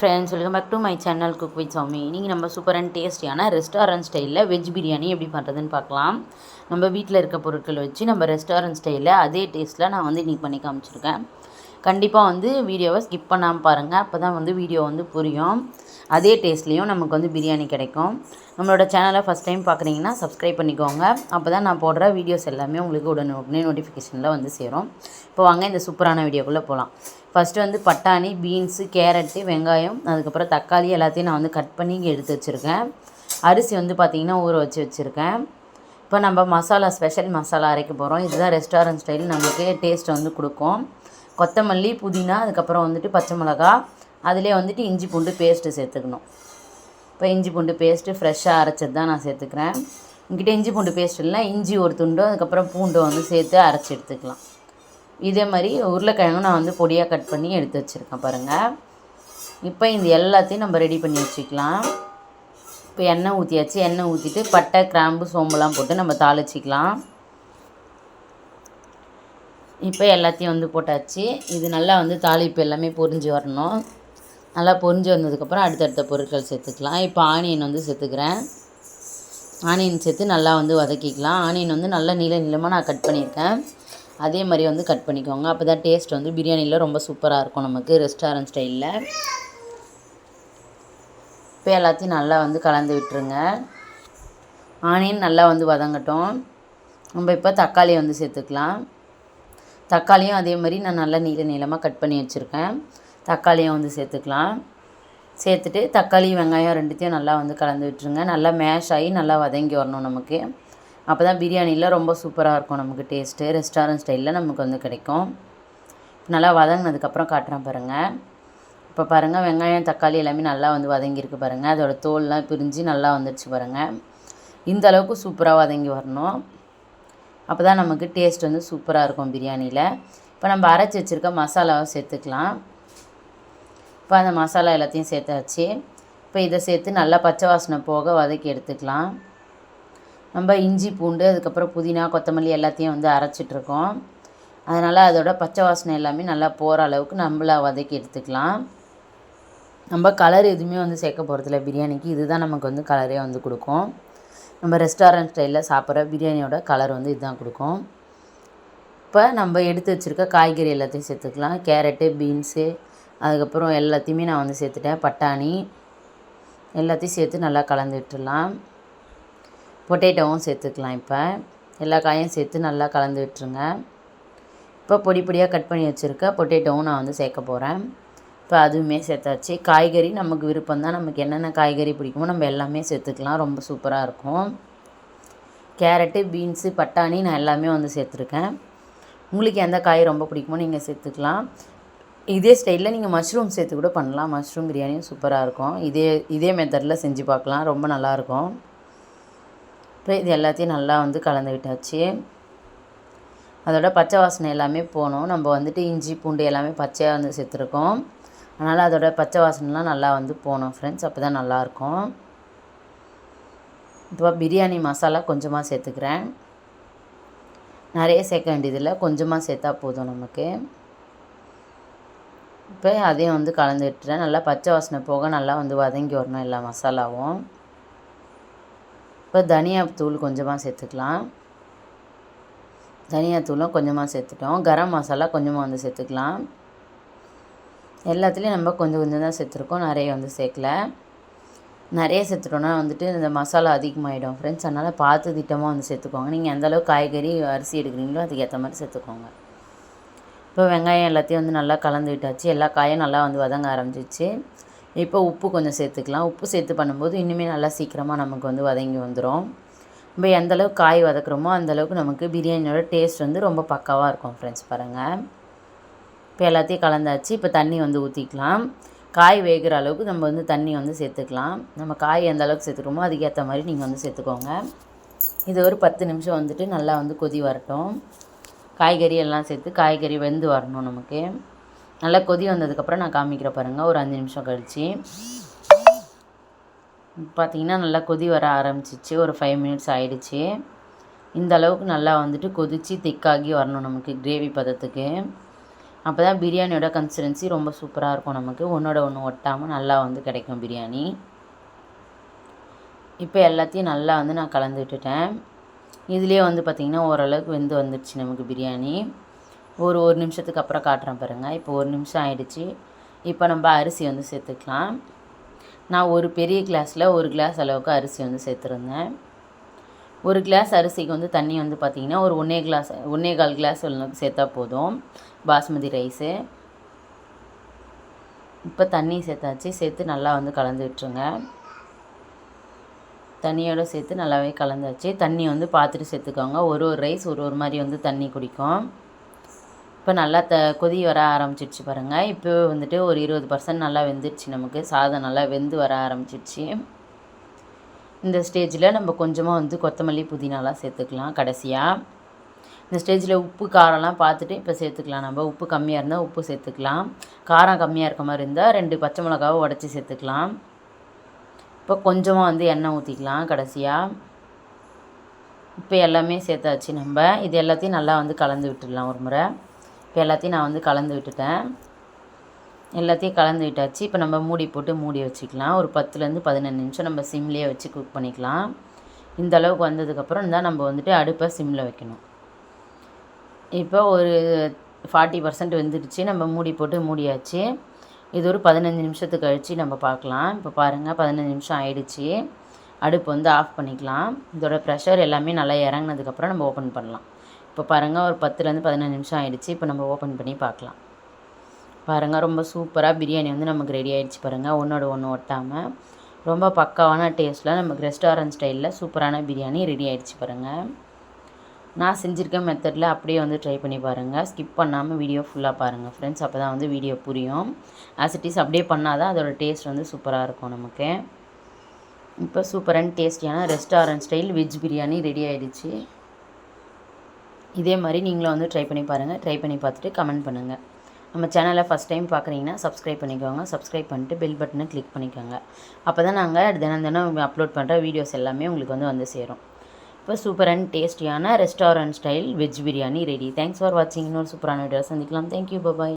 Friends welcome back to my channel cook with Sami இன்றைக்கி நம்ம super and டேஸ்டியான restaurant ஸ்டைலில் வெஜ் பிரியாணி எப்படி பண்ணுறதுன்னு பார்க்கலாம். நம்ம வீட்டில் இருக்க பொருட்கள் வச்சு நம்ம ரெஸ்டாரண்ட் ஸ்டைலில் அதே டேஸ்ட்டில் நான் வந்து இன்றைக்கி பண்ணி காமிச்சிருக்கேன். கண்டிப்பாக வந்து வீடியோவை ஸ்கிப் பண்ணாமல் பாருங்கள் அப்போ தான் வந்து வீடியோ வந்து புரியும். அதே டேஸ்ட்லேயும் நமக்கு வந்து பிரியாணி கிடைக்கும். நம்மளோட சேனலை ஃபஸ்ட் டைம் பார்க்குறீங்கன்னா சப்ஸ்கிரைப் பண்ணிக்கோங்க. அப்போ தான் நான் போடுற வீடியோஸ் எல்லாமே உங்களுக்கு உடனே உடனே நோட்டிஃபிகேஷனில் வந்து சேரும். இப்போ வாங்க இந்த சூப்பரான வீடியோக்குள்ளே போகலாம் ஃபஸ்ட்டு வந்து பட்டாணி பீன்ஸு கேரட்டு வெங்காயம் அதுக்கப்புறம் தக்காளி எல்லாத்தையும் நான் வந்து கட் பண்ணி இங்கே எடுத்து வச்சுருக்கேன். அரிசி வந்து பார்த்திங்கன்னா ஊற வச்சு வச்சுருக்கேன். இப்போ நம்ம மசாலா ஸ்பெஷல் மசாலா அரைக்க போகிறோம் இதுதான் ரெஸ்டாரண்ட் ஸ்டைல் நம்மளுக்கு டேஸ்ட் வந்து கொடுக்கும். கொத்தமல்லி புதினா அதுக்கப்புறம் வந்துட்டு பச்சை மிளகா அதிலே வந்துட்டு இஞ்சி பூண்டு பேஸ்ட்டு சேர்த்துக்கணும். இப்போ இஞ்சி பூண்டு பேஸ்ட்டு ஃப்ரெஷ்ஷாக அரைச்சது தான் நான் சேர்த்துக்கிறேன். உங்ககிட்ட இஞ்சி பூண்டு பேஸ்ட் இல்லை இஞ்சி ஒரு துண்டு அதுக்கப்புறம் பூண்டு வந்து சேர்த்து அரைச்சி எடுத்துக்கலாம். இதே மாதிரி உருளைக்கிழங்கு நான் வந்து பொடியாக கட் பண்ணி எடுத்து வச்சுருக்கேன் பாருங்கள் இப்போ இந்த எல்லாத்தையும் நம்ம ரெடி பண்ணி வச்சுக்கலாம். இப்போ எண்ணெய் ஊற்றியாச்சு எண்ணெய் ஊற்றிட்டு பட்டை கிராம்பு சோம்புலாம் போட்டு நம்ம தாளிச்சிக்கலாம். இப்போ எல்லாத்தையும் வந்து போட்டாச்சு. இது நல்லா வந்து தாளிப்பு எல்லாமே பொரிஞ்சு வரணும். நல்லா பொரிஞ்சு வந்ததுக்கப்புறம் அடுத்தடுத்த பொருட்கள் சேர்த்துக்கலாம். இப்போ ஆனியன் வந்து சேர்த்துக்கிறேன். ஆனியன் சேர்த்து நல்லா வந்து வதக்கிக்கலாம். ஆனியன் வந்து நல்லா நீள நீளமாக நான் கட் பண்ணியிருக்கேன். அதே மாதிரி வந்து கட் பண்ணிக்கோங்க. அப்போ தான் டேஸ்ட் வந்து பிரியாணியில் ரொம்ப சூப்பராக இருக்கும் நமக்கு ரெஸ்டாரண்ட் ஸ்டைலில். இப்போ எல்லாத்தையும் நல்லா வந்து கலந்து விட்டுருங்க. ஆனியன் நல்லா வந்து வதங்கட்டும். நம்ம இப்போ தக்காளி வந்து சேர்த்துக்கலாம். தக்காளியும் அதே மாதிரி நான் நல்லா நீள நீளமாக கட் பண்ணி வச்சுருக்கேன். தக்காளியும் வந்து சேர்த்துக்கலாம். சேர்த்துட்டு தக்காளி வெங்காயம் ரெண்டுத்தையும் நல்லா வந்து கலந்து விட்டுருங்க. நல்லா மேஷ் ஆகி நல்லா வதங்கி வரணும் நமக்கு. அப்போ தான் பிரியாணியில் ரொம்ப சூப்பராக இருக்கும் நமக்கு டேஸ்ட்டு ரெஸ்டாரண்ட் ஸ்டைலில் நமக்கு வந்து கிடைக்கும். நல்லா வதங்கினதுக்கப்புறம் காட்டுறேன் பாருங்கள் இப்போ பாருங்கள் வெங்காயம் தக்காளி எல்லாமே நல்லா வந்து வதங்கியிருக்கு பாருங்கள் அதோட தோல்லாம் பிரிஞ்சு நல்லா வந்துடுச்சு பாருங்கள் இந்த அளவுக்கு சூப்பராக வதங்கி வரணும். அப்போ தான் நமக்கு டேஸ்ட் வந்து சூப்பராக இருக்கும் பிரியாணியில். இப்போ நம்ம அரைச்சி வச்சுருக்க மசாலாவை சேர்த்துக்கலாம். இப்போ அந்த மசாலா எல்லாத்தையும் சேர்த்தாச்சு. இப்போ இதை சேர்த்து நல்லா பச்சை வாசனை போக வதக்கி எடுத்துக்கலாம். நம்ம இஞ்சி பூண்டு அதுக்கப்புறம் புதினா கொத்தமல்லி எல்லாத்தையும் வந்து அரைச்சிட்ருக்கோம் அதனால் அதோட பச்சை வாசனை எல்லாமே நல்லா போகிற அளவுக்கு நம்மளாக வதக்கி எடுத்துக்கலாம். நம்ம கலர் எதுவுமே வந்து சேர்க்க போகிறதில்ல பிரியாணிக்கு. இதுதான் நமக்கு வந்து கலரே வந்து கொடுக்கும். நம்ம ரெஸ்டாரண்ட் ஸ்டைலில் சாப்பிட்ற பிரியாணியோட கலர் வந்து இதுதான் கொடுக்கும். இப்போ நம்ம எடுத்து வச்சுருக்க காய்கறி எல்லாத்தையும் சேர்த்துக்கலாம். கேரட்டு பீன்ஸு அதுக்கப்புறம் எல்லாத்தையுமே நான் வந்து சேர்த்துட்டேன். பட்டாணி எல்லாத்தையும் சேர்த்து நல்லா கலந்து விட்டுடலாம். பொட்டேட்டோவும் சேர்த்துக்கலாம் இப்போ. எல்லா காயும் சேர்த்து நல்லா கலந்து விட்டுருங்க. இப்போ பொடி பொடியாக கட் பண்ணி வச்சுருக்க பொட்டேட்டோவும் நான் வந்து சேர்க்க போகிறேன் இப்போ அதுவுமே சேர்த்தாச்சு. காய்கறி நமக்கு விருப்பம் தான் நமக்கு என்னென்ன காய்கறி பிடிக்குமோ நம்ம எல்லாமே சேர்த்துக்கலாம். ரொம்ப சூப்பராக இருக்கும். கேரட்டு பீன்ஸு பட்டாணி நான் எல்லாமே வந்து சேர்த்துருக்கேன். உங்களுக்கு எந்த காய் ரொம்ப பிடிக்குமோ நீங்கள் சேர்த்துக்கலாம். இதே ஸ்டைலில் நீங்கள் மஷ்ரூம் சேர்த்து கூட பண்ணலாம். மஷ்ரூம் பிரியாணியும் சூப்பராக இருக்கும். இதே இதே மெத்தடில் செஞ்சு பார்க்கலாம். ரொம்ப நல்லாயிருக்கும் இப்போ இது எல்லாத்தையும் நல்லா வந்து கலந்து விட்டாச்சு. அதோட பச்சை வாசனை எல்லாமே போகணும். நம்ம வந்துட்டு இஞ்சி பூண்டு எல்லாமே பச்சையாக வந்து சேர்த்துருக்கோம். அதனால் அதோட பச்சை வாசனைலாம் நல்லா வந்து போகணும் ஃப்ரெண்ட்ஸ் அப்போ தான் நல்லாயிருக்கும். இப்போ பிரியாணி மசாலா கொஞ்சமாக சேர்த்துக்கிறேன். நிறைய சேர்க்க வேண்டியதில்லை. கொஞ்சமாக சேர்த்தா போதும் நமக்கு. இப்போ அதையும் வந்து கலந்து விட்டுறேன். நல்லா பச்சை வாசனை போக நல்லா வந்து வதங்கி வரணும் எல்லா மசாலாவும். இப்போ தனியாத்தூள் கொஞ்சமாக சேர்த்துக்கலாம். தனியாத்தூளும் கொஞ்சமாக சேர்த்துட்டோம். கரம் மசாலா கொஞ்சமாக வந்து சேர்த்துக்கலாம். எல்லாத்துலேயும் நம்ம கொஞ்சம் கொஞ்சம் தான் சேர்த்துருக்கோம். நிறைய வந்து சேர்க்கல. நிறைய சேர்த்துட்டோன்னா வந்துட்டு இந்த மசாலா அதிகமாகிடும் ஃப்ரெண்ட்ஸ் அதனால் பார்த்து திட்டமாக வந்து சேர்த்துக்கோங்க. நீங்கள் எந்தளவுக்கு காய்கறி அரிசி எடுக்கிறீங்களோ அதுக்கு ஏற்ற மாதிரி சேர்த்துக்கோங்க. இப்போ வெங்காயம் எல்லாத்தையும் வந்து நல்லா கலந்து விட்டாச்சு. எல்லா காயும் நல்லா வந்து வதங்க ஆரம்பிச்சிச்சு. இப்போ உப்பு கொஞ்சம் சேர்த்துக்கலாம். உப்பு சேர்த்து பண்ணும்போது இன்னுமே நல்லா சீக்கிரமாக நமக்கு வந்து வதங்கி வந்துடும் நம்ம எந்தளவுக்கு காய் வதக்குறோமோ அந்தளவுக்கு நமக்கு பிரியாணியோட டேஸ்ட் வந்து ரொம்ப பக்காவாக இருக்கும் ஃப்ரெண்ட்ஸ் பாருங்கள் இப்போ எல்லாத்தையும் கலந்தாச்சு. இப்போ தண்ணி வந்து ஊற்றிக்கலாம் காய் வேகிற அளவுக்கு நம்ம வந்து தண்ணி வந்து சேர்த்துக்கலாம். நம்ம காய் எந்த அளவுக்கு சேர்த்துக்கிறோமோ அதுக்கேற்ற மாதிரி நீங்கள் வந்து சேர்த்துக்கோங்க. இது ஒரு பத்து நிமிஷம் வந்துட்டு நல்லா வந்து கொதி வரட்டும். காய்கறி எல்லாம் சேர்த்து காய்கறி வெந்து வரணும் நமக்கு. நல்லா கொதி வந்ததுக்கப்புறம் நான் காமிக்கிற பாருங்கள் ஒரு அஞ்சு நிமிஷம் கழித்து பார்த்திங்கன்னா நல்லா கொதி வர ஆரம்பிச்சிச்சு. ஒரு ஃபைவ் மினிட்ஸ் ஆகிடுச்சி இந்த அளவுக்கு நல்லா வந்துட்டு கொதித்து திக்காகி வரணும் நமக்கு கிரேவி பதத்துக்கு. அப்போ தான் பிரியாணியோட கன்சிஸ்டன்சி ரொம்ப சூப்பராக இருக்கும் நமக்கு. ஒன்றோட ஒன்று ஒட்டாமல் நல்லா வந்து கிடைக்கும் பிரியாணி. இப்போ எல்லாத்தையும் நல்லா வந்து நான் கலந்து விட்டுட்டேன். இதுலேயே வந்து பார்த்திங்கன்னா ஓரளவுக்கு வெந்து வந்துடுச்சு நமக்கு பிரியாணி. ஒரு ஒரு நிமிஷத்துக்கு அப்புறம் காட்டுறேன் பாருங்கள் இப்போ ஒரு நிமிஷம் ஆயிடுச்சு. இப்போ நம்ம அரிசி வந்து சேர்த்துக்கலாம். நான் ஒரு பெரிய கிளாஸில் ஒரு கிளாஸ் அளவுக்கு அரிசி வந்து சேர்த்துருந்தேன். ஒரு கிளாஸ் அரிசிக்கு வந்து தண்ணி வந்து பார்த்திங்கன்னா ஒரு ஒன்றே கிளாஸ் ஒன்றே கால் கிளாஸ் அளவுக்கு சேர்த்தா போதும். பாஸ்மதி ரைஸு இப்போ தண்ணி சேர்த்தாச்சு. சேர்த்து நல்லா வந்து கலந்து விட்டுருங்க. தண்ணியோடு சேர்த்து நல்லாவே கலந்தாச்சு. தண்ணி வந்து பார்த்துட்டு சேர்த்துக்கோங்க. ஒரு ஒரு ரைஸ் ஒரு ஒரு மாதிரி வந்து தண்ணி குடிக்கும். இப்போ நல்லா த கொதி வர ஆரம்பிச்சிடுச்சு பாருங்கள் இப்போ வந்துட்டு ஒரு இருபது பர்சன்ட் நல்லா வெந்துடுச்சு நமக்கு. சாதம் நல்லா வெந்து வர ஆரம்பிச்சிடுச்சு இந்த ஸ்டேஜில் நம்ம கொஞ்சமாக வந்து கொத்தமல்லி புதினாலாம் சேர்த்துக்கலாம் கடைசியாக இந்த ஸ்டேஜில் உப்பு காரம்லாம் பார்த்துட்டு இப்போ சேர்த்துக்கலாம் நம்ம. உப்பு கம்மியாக இருந்தால் உப்பு சேர்த்துக்கலாம். காரம் கம்மியாக இருக்க மாதிரி இருந்தால் ரெண்டு பச்சை மிளகாவை உடச்சி சேர்த்துக்கலாம். இப்போ கொஞ்சமாக வந்து எண்ணெய் ஊற்றிக்கலாம் கடைசியாக இப்போ எல்லாமே சேர்த்தாச்சு நம்ம. இது எல்லாத்தையும் நல்லா வந்து கலந்து விட்டுடலாம் ஒரு முறை. இப்போ எல்லாத்தையும் நான் வந்து கலந்து விட்டுட்டேன். எல்லாத்தையும் கலந்து விட்டாச்சு. இப்போ நம்ம மூடி போட்டு மூடி வச்சுக்கலாம். ஒரு பத்துலேருந்து பதினஞ்சு நிமிஷம் நம்ம சிம்லேயே வச்சு குக் பண்ணிக்கலாம். இந்த அளவுக்கு வந்ததுக்கப்புறம் தான் நம்ம வந்துட்டு அடுப்பை சிம்மில் வைக்கணும். இப்போ ஒரு ஃபார்ட்டி பர்சன்ட் வெந்துடுச்சு. நம்ம மூடி போட்டு மூடியாச்சு. இது ஒரு பதினஞ்சு நிமிஷத்துக்கு கழித்து நம்ம பார்க்கலாம். இப்போ பாருங்கள் பதினஞ்சு நிமிஷம் ஆயிடுச்சு. அடுப்பு வந்து ஆஃப் பண்ணிக்கலாம். இதோட ப்ரெஷர் எல்லாமே நல்லா இறங்கினதுக்கப்புறம் நம்ம ஓப்பன் பண்ணலாம். இப்போ பாருங்கள் ஒரு பத்துலேருந்து பதினஞ்சு நிமிஷம் ஆயிடுச்சு. இப்போ நம்ம ஓப்பன் பண்ணி பார்க்கலாம். பாருங்கள் ரொம்ப சூப்பராக பிரியாணி வந்து நமக்கு ரெடி ஆகிடுச்சு பாருங்கள் ஒன்றோட ஒன்று ஒட்டாமல் ரொம்ப பக்காவான டேஸ்ட்டில் நமக்கு ரெஸ்டாரண்ட் ஸ்டைலில் சூப்பரான பிரியாணி ரெடி ஆகிடுச்சு பாருங்கள் நான் செஞ்சுருக்க மெத்தடில் அப்படியே வந்து ட்ரை பண்ணி பாருங்கள் ஸ்கிப் பண்ணாமல் வீடியோ ஃபுல்லாக பாருங்கள் ஃப்ரெண்ட்ஸ் அப்போ தான் வந்து வீடியோ புரியும். ஆஸ் இட் இஸ் அப்படியே பண்ணால் தான் அதோடய டேஸ்ட் வந்து சூப்பராக இருக்கும் நமக்கு. இப்போ சூப்பர் அண்ட் டேஸ்டியான restaurant style veg biryani ready ஆகிடுச்சு இதே மாதிரி நீங்களும் வந்து ட்ரை பண்ணி பாருங்கள் ட்ரை பண்ணி பார்த்துட்டு கமெண்ட் பண்ணுங்கள் நம்ம சேனலை ஃபஸ்ட் டைம் பார்க்குறீங்கன்னா சப்ஸ்கிரைப் பண்ணிக்கோங்க. சப்ஸ்கிரைப் பண்ணிட்டு பெல் பட்டனை கிளிக் பண்ணிக்கோங்க. அப்போ தான் நாங்கள் தினம் தினம் அப்லோட் பண்ணுற வீடியோஸ் எல்லாமே உங்களுக்கு வந்து வந்து சேரும். இப்போ சூப்பர் அண்ட் டேஸ்டியான restaurant style veg biryani ready thanks for வாட்சிங் இன்னொரு சூப்பரான வீடியோ சந்திக்கலாம். Thank you bye bye